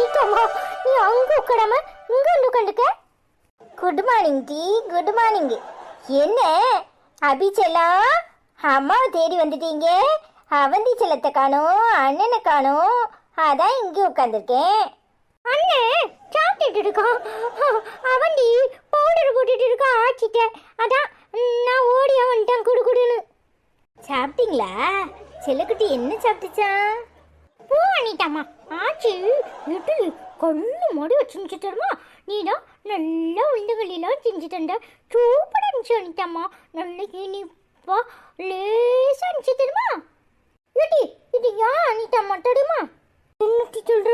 அனிதாமா நீ அங்க உட்காராம இங்க வந்து உட்காந்துக்க குட் மார்னிங் டி. குட் மார்னிங் என்ன? அபிச்சலா? அம்மாவை தேடி வந்துட்டீங்க. அவந்தி செல்லத்தை காணோம் அண்ணனை காணோம். அதான் இங்கே உட்காந்துருக்கேன். அண்ணன் சாப்பிட்டுட்டு இருக்கான் அவந்தி பவுடர் போட்டுட்டு இருக்கா ஆச்சிட்ட. அதான் நான் ஓடியா வந்துட்டேன் குடு குடுன்னு. சாப்பிட்டீங்களா? செல்லக்குட்டி என்ன சாப்பிட்டுச்சான் பூ அனிதாமா. ஆச்சி எட்டு கண்ணு மூடி வச்சு தருமா நீ தான் நல்லா உளுந்தகளிலாம் செஞ்சு தந்த சூப்பராக இருந்துச்சு அனிதாமா. நல்ல இனிப்பா லேசாக இருந்துச்சு தெரியுமா? ஏடி இது ஏன் அனிதாம்மா தெரியுமா? என்னத்தி சொல்ற?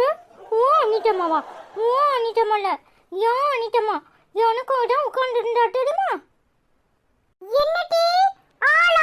ஓ அனிதாமாவா? ஓ அனிதாம்மால ஏன் அனிதாமா? எனக்கும் தான் உட்காந்து இருந்தா தெரியுமா? என்னடி? ஆள்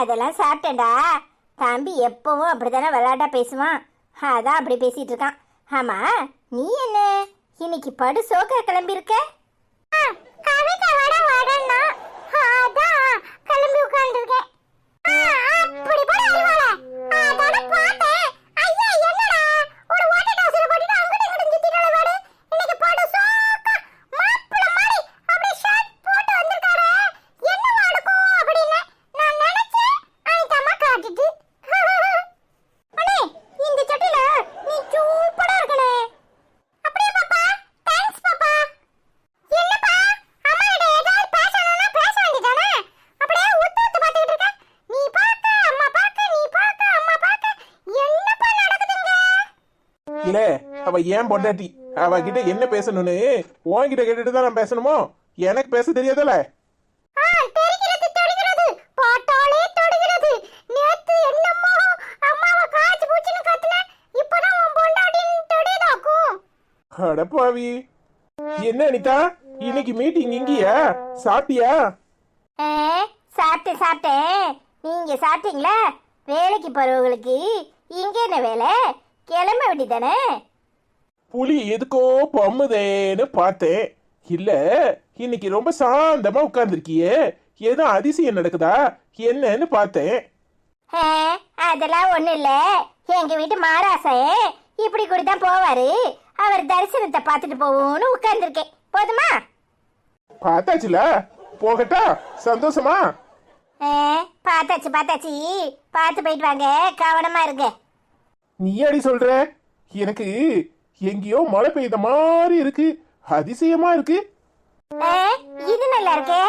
அதெல்லாம் சாப்பிட்டேன்டா. தம்பி எப்பவும் அப்படித்தானே விளையாட்டா பேசுவான். அதான் அப்படி பேசிகிட்டு இருக்கான். ஆமாம் நீ என்ன? இன்னைக்கு படு சோக்க கிளம்பியிருக்க? இல்ல அவ ஏன் பொண்டாட்டி? அவ கிட்ட என்ன பேசணும்னு? உன்கிட்ட கேட்டுட்டு தான் நான் பேசணுமோ? எனக்கு பேச தெரியாதல அடப்பாவி என்ன அனிதா? இன்னைக்கு மீட்டிங் இங்கேயா? சாப்பிட்டியா? ஏ சாப்பிட்டேன் சாப்பிட்டேன். நீங்க சாப்பிட்டீங்களா? வேலைக்கு போறவங்களுக்கு இங்க என்ன வேலை? கிளம்ப வேண்டியதானே? புலி எதுக்கோ பம்முதேன்னு பார்த்தேன். இல்ல இன்னைக்கு ரொம்ப சாந்தமா உட்கார்ந்துருக்கியே. ஏதோ அதிசயம் நடக்குதா? என்னன்னு பார்த்தேன். அதெல்லாம் ஒண்ணும் இல்ல. எங்க வீட்டு மாராசே இப்படி கூட தான் போவாரு. அவர் தரிசனத்தை பார்த்துட்டு போவோம்னு உட்கார்ந்துருக்கேன். போதுமா? பார்த்தாச்சுல? போகட்டா? சந்தோஷமா? பார்த்தாச்சு பார்த்தாச்சு. பார்த்து போயிட்டு வாங்க. கவனமா இருங்க. நீ அடி சொல்ற? எனக்கு எங்கேயோ மழை பெய்த மாதிரி இருக்கு. அதிசயமா இருக்கு. இது நல்லா இருக்கே.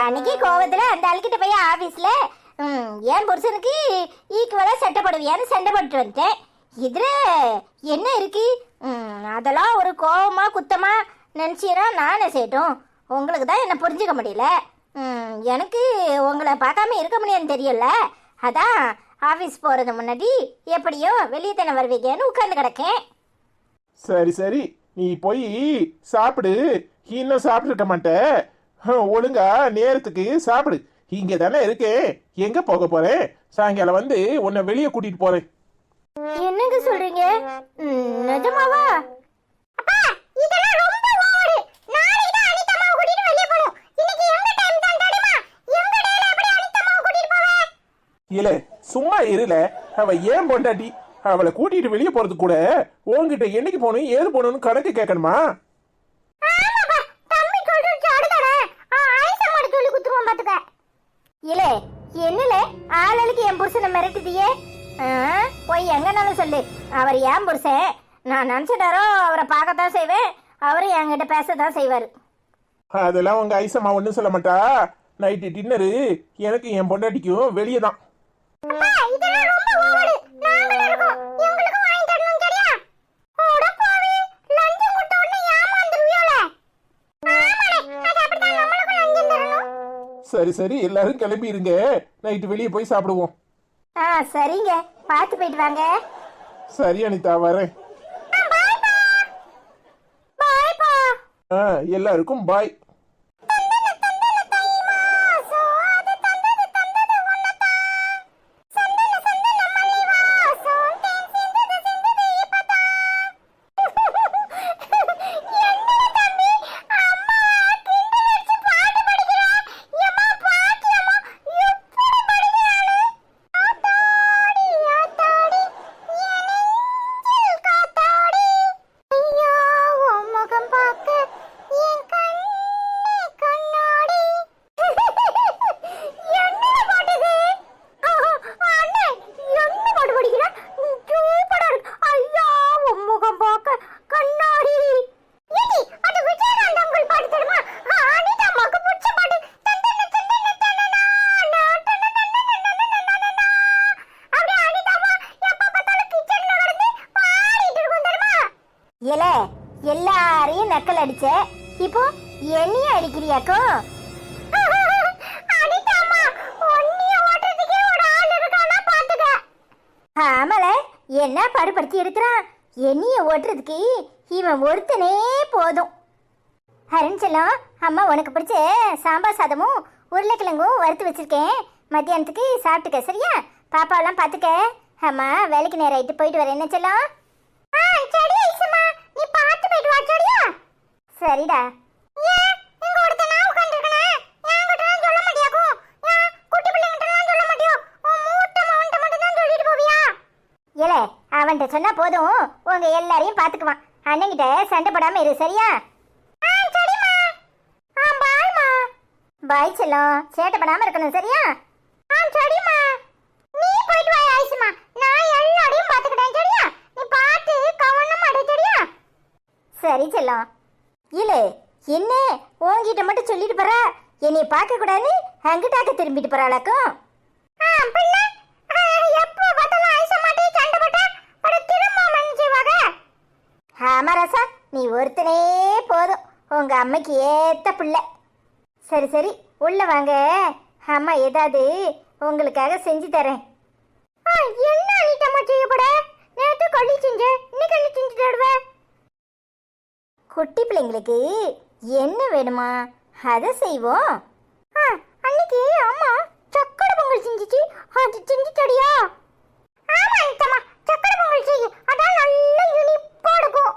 அன்னைக்கு கோவத்துல அந்த ஆளுகிட்ட போய் ஆபீஸ்ல ம், என் புருஷனுக்கு ஈக்குவலா சண்டை போடுவியான்னு சண்டை போட்டு வந்துட்டேன். இதுல என்ன இருக்கு? அதெல்லாம் ஒரு கோவமா குத்தமா நினைச்சீரா நானே செய்யட்டும். உங்களுக்கு தான் என்ன புரிஞ்சுக்க முடியல? ம், எனக்கு உங்களை பார்க்காம இருக்க முடியாதுன்னு தெரியல. அதான் ஆபீஸ் போறது முன்னாடி எப்படியோ வெளியே தானே வருவீங்கன்னு உட்கார்ந்து கிடக்கேன். சரி சரி. நீ போய் சாப்பிடு. இன்னும் சாப்பிட்டுருக்க மாட்ட. ஹம், ஒழுங்கா நேரத்துக்கு சாப்பிடு. இங்க தானே இருக்கேன் எங்க போக போறேன் சாயங்காலம் வந்து உன்னை வெளியே கூட்டிட்டு போறேன். என்னங்க சொல்றீங்க? நிஜமாவா? அப்பா இதெல்லாம் ரொம்ப ஓவர். நாளைக்கு தான் அனிதா கூட்டிட்டு வெளிய போணும் இன்னைக்கு எங்க டைம் தான் தெரியுமா? எங்க டேல எப்படி அனிதா கூட்டிட்டு போவே இல்ல சும்மா இருல. அவ ஏன் பொண்டாட்டி? அவளை கூட்டிட்டு வெளியே போறது கூட உன்கிட்ட என்னைக்கு போகணும் ஏது போகணும்னு கணக்கு கேட்கணுமா. இலே, என்னலே, ஆளாளுக்கு என் புருஷனை மிரட்டுதியே? ஆ, போய் எங்கனாலும் சொல்லு. அவர் என் புருஷன்? நான் நினைச்ச நேரம் அவரை பார்க்கத்தான் செய்வேன். அவரு என்கிட்ட பேசத்தான் செய்வாரு. அதெல்லாம் உங்க ஐசம்மா ஒன்றும் சொல்ல மாட்டா. நைட்டு டின்னரு எனக்கு என் பொண்டாட்டிக்கும் வெளியே தான் சரி சரி எல்லாரும் கிளம்பி இருங்க நைட்டு வெளியே போய் சாப்பிடுவோம். ஆ சரிங்க. பார்த்து போயிட்டு வாங்க. சரி அனிதா வரேன். எல்லாருக்கும் பாய் பண்றதுக்கு இவன் ஒருத்தனே போதும். அருண் செல்லம் அம்மா உனக்கு பிடிச்ச சாம்பார் சாதமும் உருளைக்கிழங்கும் வறுத்து வச்சிருக்கேன். மத்தியானத்துக்கு சாப்பிட்டுக்க சரியா? பாப்பாவெல்லாம் பார்த்துக்க அம்மா வேலைக்கு நேரம் ஆயிட்டு போயிட்டு வரேன். என்ன செல்லம்? ஆ சரி நீ பார்த்து போயிட்டு சரிடா ஏன் இங்க ஒருத்தன் நான் உட்கார்ந்திருக்கனே என்கிட்டலாம் சொல்ல மாட்டியாக்கும் ஏன் குட்டி பிள்ளைங்கிட்டலாம் சொல்ல மாட்டியோ உன் மூத்த மகன்கிட்ட மட்டும் தான் சொல்லிட்டு போவியா ஏலே அவன்கிட்ட சொன்னா போதும். உங்க எல்லாரையும் பாத்துக்குவான். அண்ணன்கிட்ட சண்டை போடாம இரு சரியா? ஆ சரிம்மா. ஆ பாய்மா பாய் செல்லம் சேட்டை பண்ணாம இருக்கணும் சரியா? ஆ சரிம்மா. நீ போயிட்டு வா ஆயிஷமா. நான் எல்லாரையும் பாத்துக்கிட்டேன் சரியா? நீ பார்த்து கவனமா அடு சரியா? சரி செல்லம். இல்ல என்ன? உன்கிட்ட மட்டும் சொல்லிட்டு போற? என்னை பார்க்க கூடாது அங்கிட்டாக்க திரும்பிட்டு போறாளாக்கும் ஆ பிள்ளை பார்த்தாலும் ஆயிஷா மாட்டே சண்டை போட்டா அட திரும்ப மன்னிச்சுவாங்க ஆமா ரசா நீ ஒருத்தனே போதும். உங்க அம்மைக்கு ஏத்த பிள்ளை. சரி சரி உள்ள வாங்க. அம்மா ஏதாவது உங்களுக்காக செஞ்சு தரேன். என்ன ஐட்டமா செய்யப்பட நேற்று கொள்ளி செஞ்சேன் இன்னைக்கு என்ன செஞ்சு தருவேன் குட்டி பிள்ளைங்களுக்கு என்ன வேணுமா? அதை செய்வோம். அன்னைக்கு அம்மா சக்கரை பொங்கல் செஞ்சுச்சு. அது செஞ்சு தடியா ஆமா அனிட்டம்மா சக்கரை பொங்கல் செய்யு அதான் நல்ல யூனிப்பா இருக்கும்.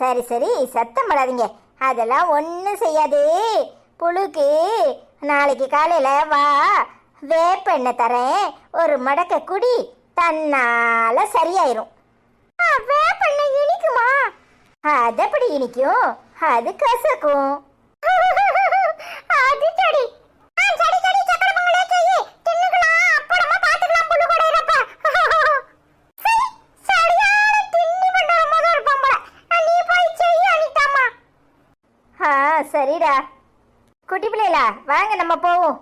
சரி சரி சத்தம் படாதீங்க. அதெல்லாம் ஒன்றும் செய்யாது. புழுக்கு நாளைக்கு காலையில் வா வேப்ப எண்ணெய் தரேன். ஒரு மடக்க குடி தன்னால் சரியாயிரும். அதப்படி நீ போய் செய்ய அது சரி சரிடா. குட்டி பிள்ளைகளா வாங்க நம்ம போவோம்.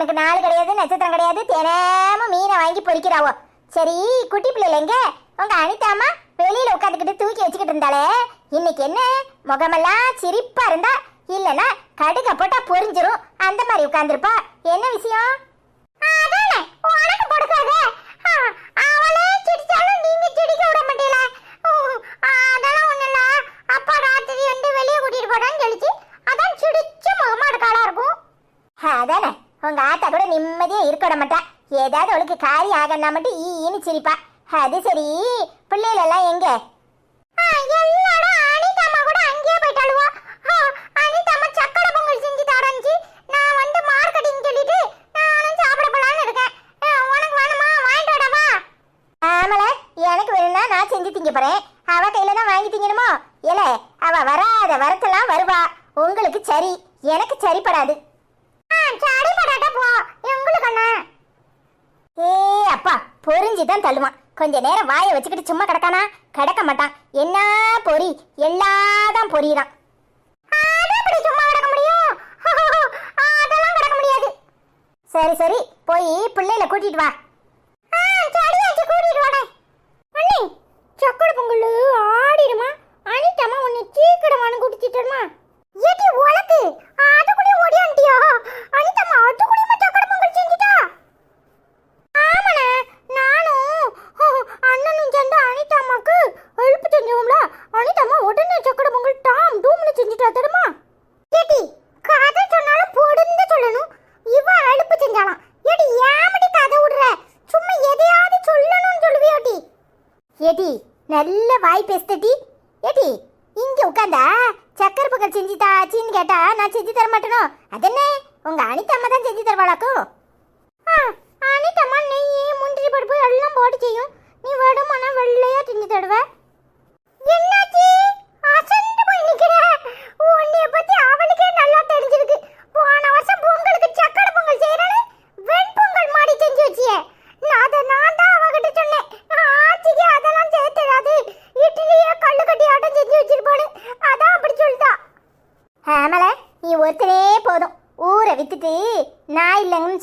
உனக்கு நாள் கிடையாது நட்சத்திரம் கிடையாது தினமும் மீனை வாங்கி பொரிக்கிறாவோ சரி குட்டி பிள்ளைல எங்க? உங்க அனிதாமா வெளியில உட்காந்துக்கிட்டு தூக்கி வச்சுக்கிட்டு இருந்தாலே இன்னைக்கு என்ன? முகமெல்லாம் சிரிப்பா இருந்தா இல்லனா கடுக போட்டா பொரிஞ்சிரும். அந்த மாதிரி உட்கார்ந்திருப்பா. என்ன விஷயம்? அதானே உனக்கு கொடுக்காத அவளே சிரிச்சாலும் நீங்க சிரிக்க விட மாட்டீல அதெல்லாம் ஒண்ணு இல்ல. அப்பா ராத்திரி வந்து வெளியே கூட்டிட்டு போடான்னு சொல்லிச்சு. அதான் சிரிச்ச முகமா இருக்காளா இருக்கும். அதானே உங்க ஆத்தா கூட நிம்மதியா இருக்க மாட்டா. ஏதாவது அவளுக்கு காரி ஆகனா மட்டும் ஈன்னு சிரிப்பா. அது சரி. பிள்ளைகள் எல்லாம் எங்க? எனக்கு வேணும்னா நான் செஞ்சு திங்க போறேன்.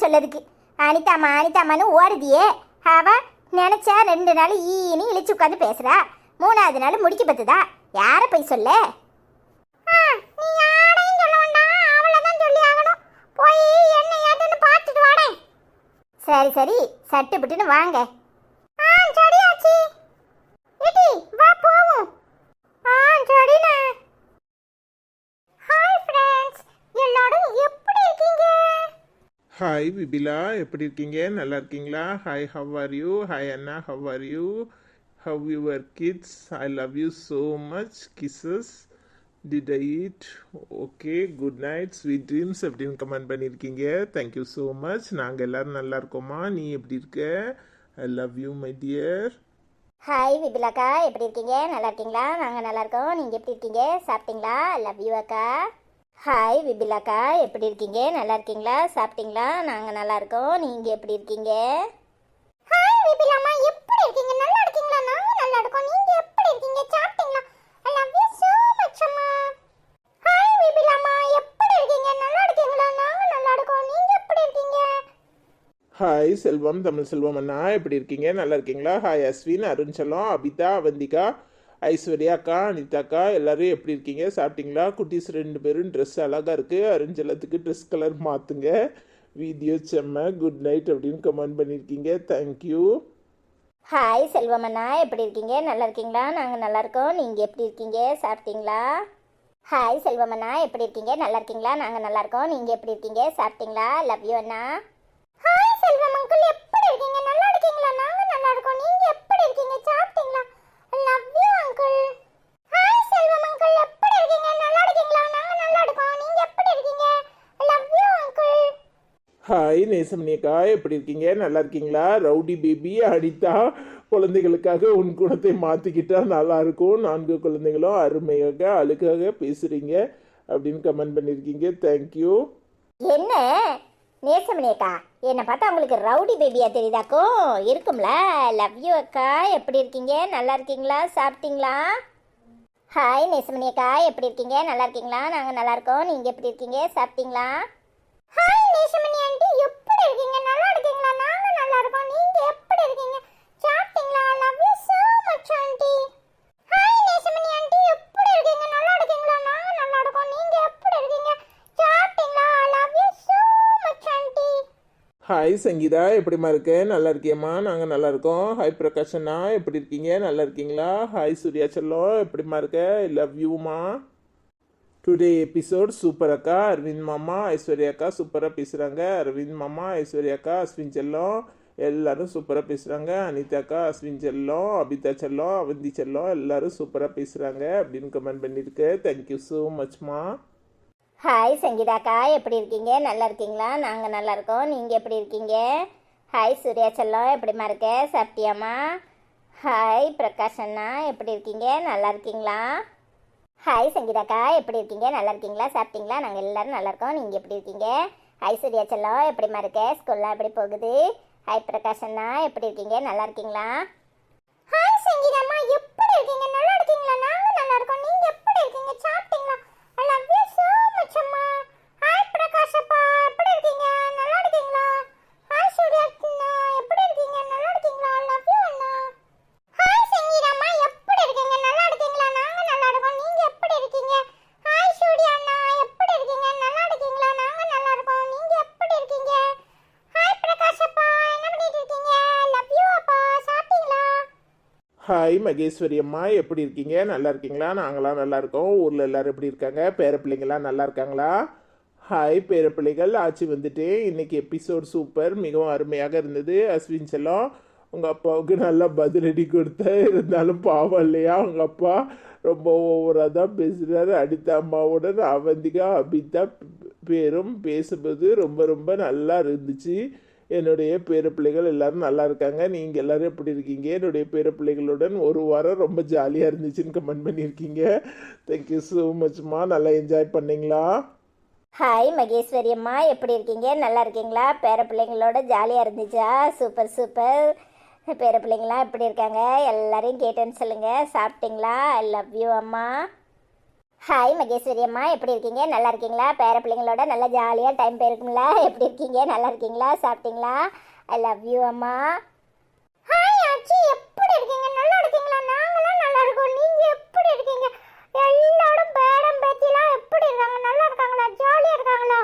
சொல்லதுக்கு. அனிதாமா அனிதாமான்னு ஓடுதியே. அவ நினைச்சா ரெண்டு நாள் ஈனி இழிச்சு உட்காந்து பேசுறா. மூணாவது நாள் முடிக்க பத்துதா? யார போய் சொல்ல? சரி சரி. சட்டு புட்டுன்னு வாங்க ஆ சரியாச்சி இடி வா போவோம் ஆ சரிண்ணே ஹாய் ஃப்ரெண்ட்ஸ் எல்லாரும் எப்படி இருக்கீங்க ஹாய் விபிலா எப்படி இருக்கீங்க? நல்லா இருக்கீங்களா? Hi how are you hi Anna how are you how your kids I love you so much kisses did I eat okay good night sweet dreams அப்படின்னு கமெண்ட் பண்ணியிருக்கீங்க? தேங்க்யூ ஸோ மச் நாங்கள் எல்லாரும் நல்லா இருக்கோமா? நீ எப்படி இருக்க? I love you my dear hi விபிலாக்கா எப்படி இருக்கீங்க? நல்லா இருக்கீங்களா? நாங்கள் நல்லா இருக்கோம். நீங்கள் எப்படி இருக்கீங்க? சாப்பிட்டீங்களா? லவ் யூ அக்கா. ஹாய் விபிலாக்கா எப்படி இருக்கீங்க? நல்லா இருக்கீங்களா? சாப்பிட்டீங்களா? நாங்கள் நல்லா இருக்கோம். நீங்கள் எப்படி இருக்கீங்க? ஹாய் விபிலாமா எப்படி இருக்கீங்க? நல்லா இருக்கீங்களா? நாங்கள் நல்லா இருக்கோம். நீங்கள் எப்படி இருக்கீங்க? சாப்பிட்டீங்களா? I love you so much அம்மா. ஹாய் விபிலாமா எப்படி இருக்கீங்க? நல்லா இருக்கீங்களா? நாங்கள் நல்லா இருக்கோம். நீங்கள் எப்படி இருக்கீங்க? ஹாய் செல்வம் தமிழ் செல்வம் அண்ணா. எப்படி இருக்கீங்க? நல்லா இருக்கீங்களா? ஹாய் அஸ்வின் அருண் செல்வம் அபிதா அவந்திகா. ஐஸ்வர்யா அக்கா அனிதாக்கா எல்லாரும் எப்படி இருக்கீங்க? சாப்பிட்டீங்களா? குட்டீஸ் ரெண்டு பேரும் ட்ரெஸ் அழகாக இருக்குது அருஞ்சலத்துக்கு ட்ரெஸ் கலர் மாற்றுங்க வீடியோ செம்ம குட் நைட் அப்படின்னு கமெண்ட் பண்ணியிருக்கீங்க தேங்க்யூ ஹாய் செல்வமண்ணா. எப்படி இருக்கீங்க? நல்லா இருக்கீங்களா? நாங்கள் நல்லா இருக்கோம். நீங்கள் எப்படி இருக்கீங்க? சாப்பிட்டீங்களா? ஹாய் செல்வமண்ணா. எப்படி இருக்கீங்க? நல்லா இருக்கீங்களா? நாங்கள் நல்லா இருக்கோம். நீங்கள் எப்படி இருக்கீங்க? சாப்பிட்டீங்களா? லவ் யூ அண்ணா. ஹாய் செல்வம் அங்கிள் எப்படி இருக்கீங்க? நல்லா இருக்கீங்களா? நாங்கள் நல்லா இருக்கோம். நீங்கள் எப்படி இருக்கீங்க? சாப்பிட்டீங்களா? அங்கிள். Hi Selvam uncle. எப்படி இருக்கீங்க? நல்லா இருக்கீங்களா? நாங்கள் நல்லா இருக்கோம். நீங்கள் எப்படி இருக்கீங்க? லவ் யூ அங்கிள் ஹாய் நேசமணியக்கா எப்படி இருக்கீங்க? நல்லா இருக்கீங்களா? ரவுடி பேபி அனிதா குழந்தைகளுக்காக உன் குணத்தை மாத்திக்கிட்டா நல்லா இருக்கும். நான்கு குழந்தைகளும் அருமையாக அழுக்காக பேசுறீங்க அப்படின்னு கமெண்ட் பண்ணியிருக்கீங்க தேங்க்யூ என்ன? நேசமணி அக்கா என்னை பார்த்தா உங்களுக்கு ரவுடி பேபியா தெரியுதாக்கும் இருக்கும்ல? லவ் யூ அக்கா. எப்படி இருக்கீங்க? நல்லா இருக்கீங்களா? சாப்பிட்டீங்களா? ஹாய் நேசமணி அக்கா எப்படி இருக்கீங்க? நல்லா இருக்கீங்களா? நாங்கள் நல்லா இருக்கோம். நீங்கள் எப்படி இருக்கீங்க? சாப்பிட்டீங்களா? ஹாய் நேசமணி ஆண்டி எப்படி இருக்கீங்க நல்லா இருக்கீங்களா நாங்கள் நல்லா இருக்கோம் நீங்கள் எப்படி இருக்கீங்க சாப்பிட்டீங்களா love you so much aunty hi Nesamani aunty எப்படி இருக்கீங்க நல்லா இருக்கீங்களா நாங்கள் நல்லா இருக்கோம் நீங்கள் எப்படி இருக்கீங்க சாப்பிட்டீங்களா love you so much aunty hi Sangeetha. எப்படிம்மா இருக்க? நல்லா இருக்கியம்மா? நாங்கள் நல்லா இருக்கோம். ஹாய் பிரகாஷண்ணா எப்படி இருக்கீங்க? நல்லா இருக்கீங்களா? ஹாய் சூர்யா செல்லம் எப்படிம்மா இருக்க? லவ் யூமா டுடே எபிசோட் சூப்பர் அக்கா. அரவிந்த் மாமா ஐஸ்வர்யா அக்கா சூப்பராக பேசுகிறாங்க அரவிந்த் மாமா ஐஸ்வர்யா அக்கா அஸ்வின் செல்லம் எல்லாரும் சூப்பராக பேசுகிறாங்க அனிதா அக்கா அஸ்வின் செல்லம் அபிதா செல்லம் அவந்தி செல்லம் எல்லாரும் சூப்பராக பேசுகிறாங்க அப்படின்னு கமெண்ட் பண்ணியிருக்கு தேங்க்யூ ஸோ மச்மா ஹாய் சங்கீதாக்கா எப்படி இருக்கீங்க? நல்லா இருக்கீங்களா? நாங்கள் நல்லா இருக்கோம். நீங்கள் எப்படி இருக்கீங்க? ஹாய் சூர்யா செல்லம். எப்படிமா இருக்க? சாப்பிட்டியாம்மா? ஹாய் பிரகாஷ் அண்ணா. எப்படி இருக்கீங்க? நல்லா இருக்கீங்களா? ஹாய் சங்கீதாக்கா எப்படி இருக்கீங்க? நல்லா இருக்கீங்களா? சாப்பிட்டீங்களா? நாங்கள் எல்லாரும் நல்லா இருக்கோம். நீங்கள் எப்படி இருக்கீங்க? ஹாய் சூர்யா செல்லம். எப்படிமா இருக்க? ஸ்கூல்லாம் எப்படி போகுது? ஹாய் பிரகாஷ் அண்ணா. எப்படி இருக்கீங்க? நல்லா இருக்கீங்களா? ஹாய் சங்கீதாம்மா எப்படி இருக்கீங்க ஹாய் மகேஸ்வரி அம்மா எப்படி இருக்கீங்க? நல்லா இருக்கீங்களா? நாங்களாம் நல்லா இருக்கோம். ஊரில் எல்லாரும் எப்படி இருக்காங்க? பேர பிள்ளைங்களாம் நல்லா இருக்காங்களா? ஹாய் பேர பிள்ளைகள் ஆச்சு வந்துட்டு இன்றைக்கி எபிசோட் சூப்பர் மிகவும் அருமையாக இருந்தது. அஸ்வின் செல்லம் உங்கள் அப்பாவுக்கு நல்லா பதிலடி கொடுத்த. இருந்தாலும் பாவம் இல்லையா? உங்கள் அப்பா ரொம்ப ஓவராக தான் பேசுகிறாரு அடித்த அம்மாவுடன் அவந்திகா அபிதா பேரும் பேசும்போது ரொம்ப ரொம்ப நல்லா இருந்துச்சு. என்னுடைய பேர பிள்ளைகள் எல்லாரும் நல்லா இருக்காங்க. நீங்கள் எல்லாரும் எப்படி இருக்கீங்க? என்னுடைய பேர பிள்ளைகளுடன் ஒரு வாரம் ரொம்ப ஜாலியாக இருந்துச்சுன்னு கமெண்ட் பண்ணியிருக்கீங்க. தேங்க்யூ ஸோ மச்மா நல்லா என்ஜாய் பண்ணிங்களா? ஹாய் மகேஸ்வரி அம்மா. எப்படி இருக்கீங்க? நல்லா இருக்கீங்களா? பேர பிள்ளைங்களோட ஜாலியாக இருந்துச்சா? சூப்பர் சூப்பர் பேர பிள்ளைங்களாம் எப்படி இருக்காங்க? எல்லாரையும் கேட்டேன்னு சொல்லுங்கள் சாப்பிட்டீங்களா? ஐ லவ் யூ அம்மா. ஹாய் மகேஸ்வரி அம்மா எப்படி இருக்கீங்க? நல்லா இருக்கீங்களா? பேர பிள்ளைங்களோட நல்லா ஜாலியாக டைம் போயிருக்குங்களா எப்படி இருக்கீங்க? நல்லா இருக்கீங்களா? சாப்பிட்டீங்களா? ஐ லவ் யூ அம்மா. ஹாய் ஆச்சி. எப்படி இருக்கீங்க? நல்லா இருக்கீங்களா? நாங்களாம் நல்லா இருக்கோம். நீங்க எப்படி இருக்கீங்க? எல்லாரும் பேரம் பேத்திலாம் எப்படி இருக்காங்க? நல்லா இருக்காங்களா? ஜாலியாக இருக்காங்களா?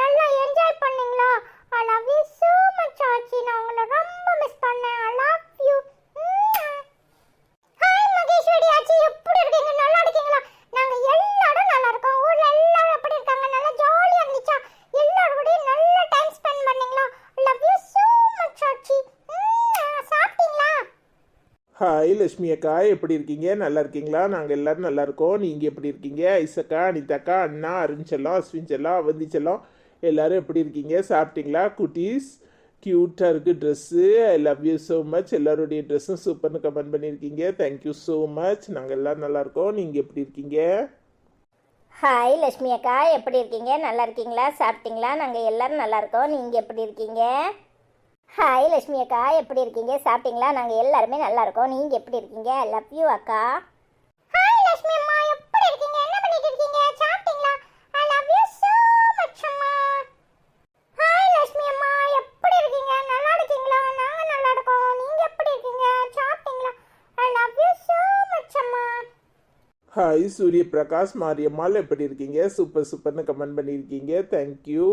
நல்லா என்ஜாய் பண்ணீங்களா? I love you so much ஆச்சி. நான் உங்களை ரொம்ப மிஸ் பண்ணேன். I love you hi Maheswari ஆச்சி எப்படி இருக்கீங்க நல்லா இருக்கீங்களா நாங்க எல்லாரும் நல்லா இருக்கோம் ஊர்ல எல்லாரும் எப்படி இருக்காங்க நல்லா ஜாலியா இருந்துச்சா எல்லாரும் கூட நல்ல டைம் ஸ்பெண்ட் பண்ணீங்களா லவ் யூ so much ஆச்சி ம்ம். சாப்பிட்டீங்களா ஹாய் லட்சுமி அக்கா எப்படி இருக்கீங்க? நல்லா இருக்கீங்களா? நாங்கள் எல்லோரும் நல்லா இருக்கோம். நீங்கள் எப்படி இருக்கீங்க? ஐசக்கா அனிதாக்கா அண்ணா அருண் செல்லம் அஸ்வின் செல்லம் அவந்தி செல்லம் எல்லோரும் எப்படி இருக்கீங்க? சாப்பிட்டீங்களா? குட்டீஸ்? க்யூட்டாக இருக்குது dress I love you so much எல்லோருடைய ட்ரெஸ்ஸும் சூப்பர்னு கமெண்ட் பண்ணியிருக்கீங்க. தேங்க்யூ ஸோ மச் நாங்கள் எல்லோரும் நல்லா இருக்கோம். நீங்கள் எப்படி இருக்கீங்க? ஹாய் லட்சுமி அக்கா. எப்படி இருக்கீங்க? நல்லா இருக்கீங்களா? சாப்பிட்டீங்களா? நாங்கள் எல்லாரும் நல்லா இருக்கோம். நீங்கள் எப்படி இருக்கீங்க? ஹாய் லட்சுமி அக்கா. எப்படி இருக்கீங்க? சாப்பிட்டீங்களா? நாங்கள் எல்லாருமே நல்லா இருக்கோம். நீங்கள் எப்படி இருக்கீங்க? லவ் யூ அக்கா. ஹாய் லட்சுமி அம்மா. எப்படி இருக்கீங்க? என்ன பண்ணிட்டு இருக்கீங்க? சாப்பிட்டீங்களா? I love you so much அம்மா. ஹாய் லட்சுமி அம்மா. எப்படி இருக்கீங்க? நல்லா இருக்கீங்களா? நாங்க நல்லா இருக்கோம். நீங்கள் எப்படி இருக்கீங்க? சாப்பிட்டீங்களா? I love you so much அம்மா. ஹாய் சூரிய பிரகாஷ் மாரியம்மாள். எப்படி இருக்கீங்க? சூப்பர் சூப்பர்னு கமெண்ட் பண்ணியிருக்கீங்க. தேங்க்யூ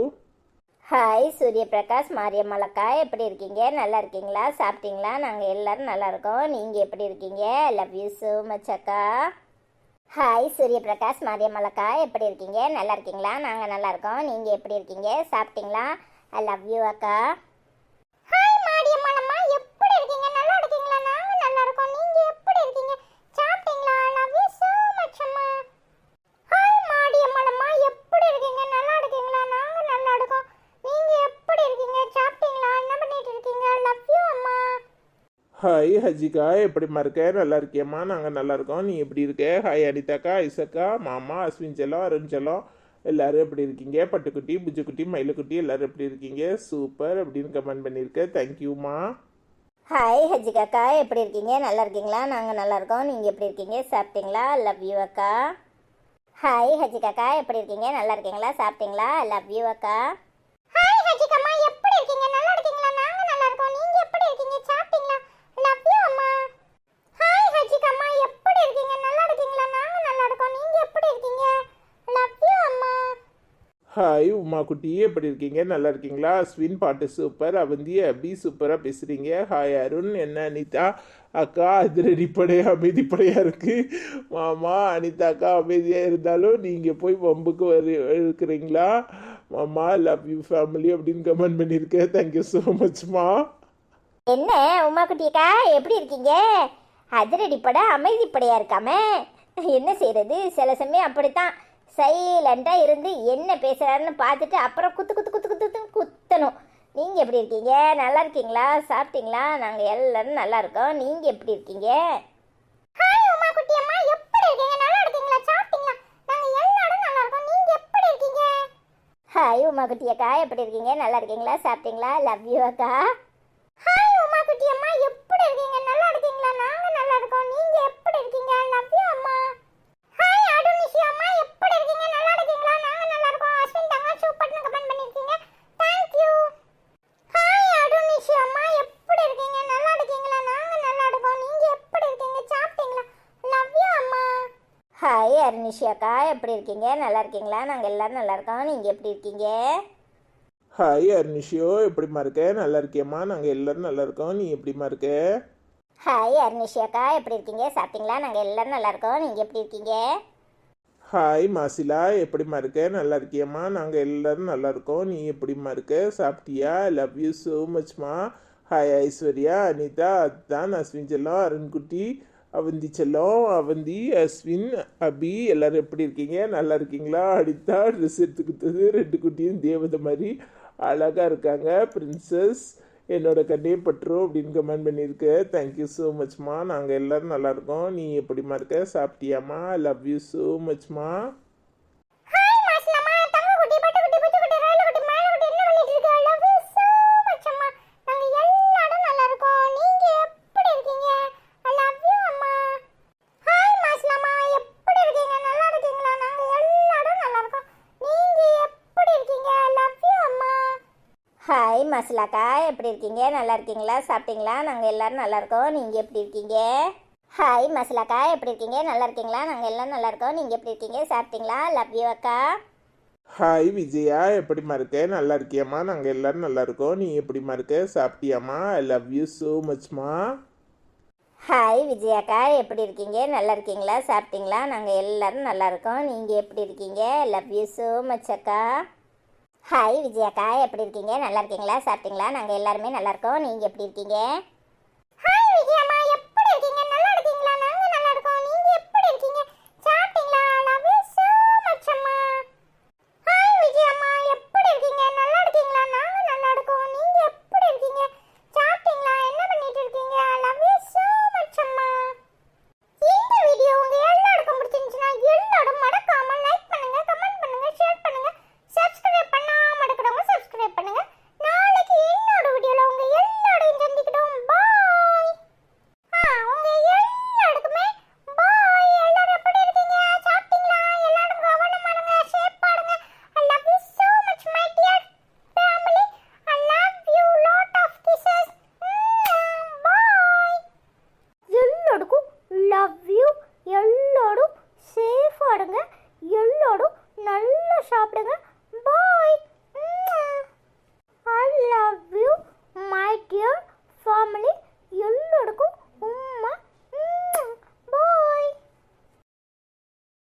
ஹாய் சூரிய பிரகாஷ் மாரியம்மலக்கா எப்படி இருக்கீங்க? நல்லா இருக்கீங்களா? சாப்பிட்டீங்களா? நாங்கள் எல்லாரும் நல்லா இருக்கோம். நீங்கள் எப்படி இருக்கீங்க? லவ் யூ ஸோ மச் அக்கா. ஹாய் சூரிய பிரகாஷ் மாரியம்மலக்கா எப்படி இருக்கீங்க? நல்லா இருக்கீங்களா? நாங்கள் நல்லா இருக்கோம். நீங்கள் எப்படி இருக்கீங்க? சாப்பிட்டீங்களா? ஐ லவ் யூ அக்கா ஹாய் மாரியம்மலம்மா எப்படி இருக்கீங்க நல்லா இருக்கீங்களா நாங்கள் நல்லா இருக்கோம் நீங்கள் எப்படி இருக்கீங்க சாப்பிட்டீங்களா I love you so much அம்மா ஹாய் மாடியம்மனம்மா எப்படி இருக்கீங்க நல்லா இருக்கீங்களா நாங்க நல்லா இருக்கோம் நீங்க எப்படி இருக்கீங்க சாப்பிட்டீங்களா என்ன பண்ணிட்டு இருக்கீங்க லவ் யூ அம்மா ஹாய் ஹஜிகா எப்படிம்மா இருக்க? நல்லா இருக்கியம்மா. நாங்கள் நல்லா இருக்கோம். நீ எப்படி இருக்க? ஹாய் அனிதாக்கா ஐசக்கா மாமா அஸ்வின் செல்லம் அருண் செல்லம். எல்லோரும் எப்படி இருக்கீங்க? பட்டுக்குட்டி புஜுக்குட்டி மயிலுக்குட்டி எல்லோரும் எப்படி இருக்கீங்க? சூப்பர் அப்படின்னு கமெண்ட் பண்ணியிருக்கேன் தேங்க்யூம்மா ஹாய் ஹஜிகாக்கா எப்படி இருக்கீங்க? நல்லா இருக்கீங்களா? நாங்கள் நல்லா இருக்கோம். நீங்கள் எப்படி இருக்கீங்க? சாப்பிட்டீங்களா? லவ் யூ அக்கா. ஹாய் ஹஜிகாக்கா எப்படி இருக்கீங்க? நல்லா இருக்கீங்களா? சாப்பிட்டீங்களா? லவ் யூ அக்கா ஹாய் ஹஜிகம்மா எப்படி இருக்கீங்க நல்லா இருக்கீங்களா நாங்கள் நல்லா இருக்கோம் நீங்கள் எப்படி இருக்கீங்க சாப்பிட்டீங்களா லவ் யூ அம்மா ஹாய் ஹஜிகம்மா எப்படி இருக்கீங்க நல்லா இருக்கீங்களா நாங்கள் நல்லா இருக்கோம் நீங்கள் எப்படி இருக்கீங்க லவ் யூ அம்மா ஹாய் உமா குட்டி எப்படி இருக்கீங்க? நல்லா இருக்கீங்களா? ஸ்வின் பாட்டு சூப்பர் அவந்தி அபி சூப்பராக பேசுகிறீங்க ஹாய் அருண் என்ன அனிதா? அக்கா அதிரடிப்படையாக அமைதிப்படையாக இருக்குது மாமா அனிதா அக்கா அமைதியாக இருந்தாலும் நீங்கள் போய் வம்புக்கு வரு இருக்கிறீங்களா? மாமா லவ் யூ ஃபேமிலி அப்படின்னு கமெண்ட் பண்ணியிருக்கேன் தேங்க்யூ ஸோ மச்மா என்ன உமா குட்டியக்கா எப்படி இருக்கீங்க? அதிரடிப்பட அமைதிப்படையாக இருக்காம. என்ன செய்கிறது சில சமயம் அப்படித்தான். சைலண்டாக இருந்து என்ன பேசுறாருன்னு பார்த்துட்டு அப்புறம் குத்து குத்து குத்து குத்து குத்தணும். நீங்கள் எப்படி இருக்கீங்க? நல்லா இருக்கீங்களா? சாப்பிட்டீங்களா? நாங்கள் எல்லாரும் நல்லா இருக்கோம். நீங்கள் எப்படி இருக்கீங்க? ஹாய் உமா குட்டி அம்மா. எப்படி இருக்கீங்க? நல்லா இருக்கீங்களா? சாப்பிட்டீங்களா? நாங்கள் எல்லாரும் நல்லா இருக்கோம். நீங்கள் எப்படி இருக்கீங்க? ஹாய் உமா குட்டி அக்கா. எப்படி இருக்கீங்க? நல்லா இருக்கீங்களா? சாப்பிட்டீங்களா? லவ் யூ அக்கா ஹாய் உமா குட்டி அம்மா எப்படி இருக்கீங்க நல்லா இருக்கீங்களா நாங்க நல்லா இருக்கோம் நீங்க எப்படி இருக்கீங்க லவ் யூ அம்மா ஹாய் அருணிஷி அம்மா எப்படி இருக்கீங்க நல்லா இருக்கீங்களா நாங்க நல்லா இருக்கோம் அஸ்வின் தங்க சூப்பர்னு கமெண்ட் பண்ணிருக்கீங்க தேங்க் யூ ஹாய் அருணிஷி அம்மா எப்படி இருக்கீங்க நல்லா இருக்கீங்களா நாங்க நல்லா இருக்கோம் நீங்க எப்படி இருக்கீங்க சாப்பிட்டீங்களா லவ் யூ அம்மா அக்கா எப்படி இருக்கீங்க? நல்லா இருக்கீங்களா? நாங்க எல்லாரும் நல்லா இருக்கோம். நீங்க எப்படி இருக்கீங்க? ஹாய் அர்னிஷியோ. எப்படிம்மா இருக்க? நல்லா இருக்கியம்மா? நாங்கள் எல்லாரும் நல்லா இருக்கோம். நீ எப்படிம்மா இருக்க? ஹாய் அருணிஷி அக்கா எப்படி இருக்கீங்க? சாப்பிட்டீங்களா? நாங்கள் எல்லாரும் நல்லா இருக்கோம். நீங்கள் எப்படி இருக்கீங்க? ஹாய் மாசிலா. எப்படிம்மா இருக்க? நல்லா இருக்கியம்மா? நாங்கள் எல்லாரும் நல்லா இருக்கோம். நீ எப்படிம்மா இருக்க? சாப்பிட்டியா? லவ் யூ ஸோ மச்மா ஹாய் ஐஸ்வர்யா அனிதா அத்தான் அஸ்வின் செல்லம் அருண்குட்டி. அவந்தி செல்லம் அவந்தி அஸ்வின் அபி எல்லாரும் எப்படி இருக்கீங்க? நல்லா இருக்கீங்களா? அடித்தா ட்ரெஸ் எடுத்து கொடுத்தது ரெண்டு குட்டியும் தேவதை மாதிரி அழகாக இருக்காங்க. பிரின்சஸ் என்னோட கண்ணே பற்றும் அப்படின்னு கமெண்ட் பண்ணியிருக்க. தேங்க்யூ ஸோ மச்மா நாங்கள் எல்லாரும் நல்லாயிருக்கோம் நீ எப்படிம்மா இருக்க? சாப்பிட்டியாம்மா? லவ் யூ ஸோ மச்மா ஹாய் மாஸ்லமா தங்க குட்டி பட்டு குட்டி புச்சு குட்டி ரயில குட்டி மேல குட்டி என்ன பண்ணிட்டு இருக்க லவ் யூ சோ மச் அம்மா நாங்க எல்லாரும் நல்லா இருக்கோம் நீங்க எப்படி இருக்கீங்க ஐ லவ் யூ அம்மா ஹாய் மாஸ்லமா எப்படி இருக்கீங்க நல்லா இருக்கீங்களா நாங்க எல்லாரும் நல்லா இருக்கோம் நீங்க எப்படி இருக்கீங்க ஐ லவ் யூ அம்மா மஸ்லாக்கா எப்படி இருக்கீங்க? நல்லா இருக்கீங்களா? சாப்பிட்டீங்களா? நாங்கள் எல்லாரும் நல்லா இருக்கோம். நீங்கள் எப்படி இருக்கீங்க? ஹாய் மஸ்லாக்கா எப்படி இருக்கீங்க? நல்லா இருக்கீங்களா? நாங்கள் எல்லாரும் நல்லா இருக்கோம். நீங்கள் எப்படி இருக்கீங்க? சாப்பிட்டீங்களா? லவ் யூ அக்கா. ஹாய் விஜயா எப்படிம்மா இருக்க நல்லா இருக்கியாம்மா. நாங்கள் எல்லாரும் நல்லா இருக்கோம். நீ எப்படிம்மா இருக்க சாப்பிட்டியாம்மா? ஐ லவ் யூ ஸோ மச்மா ஹாய் விஜயாக்கா எப்படி இருக்கீங்க? நல்லா இருக்கீங்களா? சாப்பிட்டீங்களா? நாங்கள் எல்லாரும் நல்லா இருக்கோம். நீங்கள் எப்படி இருக்கீங்க? லவ் யூ ஸோ மச் அக்கா. ஹாய் விஜயாக்கா. எப்படி இருக்கீங்க? நல்லா இருக்கீங்களா? சாப்பிட்டீங்களா? நாங்கள் எல்லாருமே நல்லா இருக்கோம். நீங்கள் எப்படி இருக்கீங்க? ஹாய் விஜயம்மா.